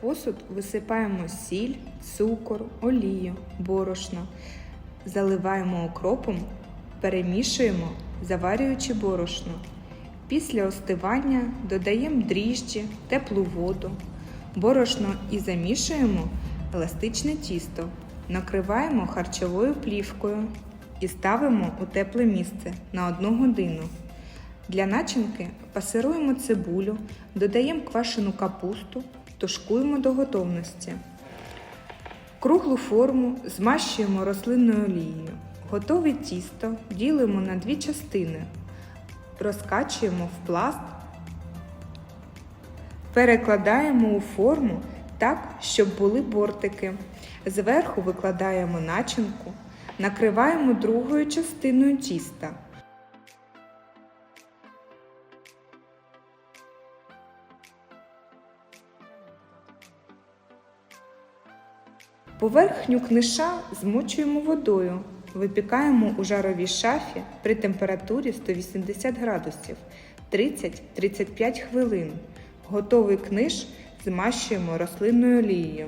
Посуд висипаємо сіль, цукор, олію, борошно, заливаємо окропом, перемішуємо, заварюючи борошно. Після остивання додаємо дріжджі, теплу воду, борошно і замішуємо еластичне тісто, накриваємо харчовою плівкою і ставимо у тепле місце на 1 годину. Для начинки пасируємо цибулю, додаємо квашену капусту, тушкуємо до готовності. Круглу форму змащуємо рослинною олією. Готове тісто ділимо на дві частини, розкачуємо в пласт, перекладаємо у форму так, щоб були бортики. Зверху викладаємо начинку, накриваємо другою частиною тіста. Поверхню книша змочуємо водою. Випікаємо у жаровій шафі при температурі 180 градусів 30-35 хвилин. Готовий книж змащуємо рослинною олією.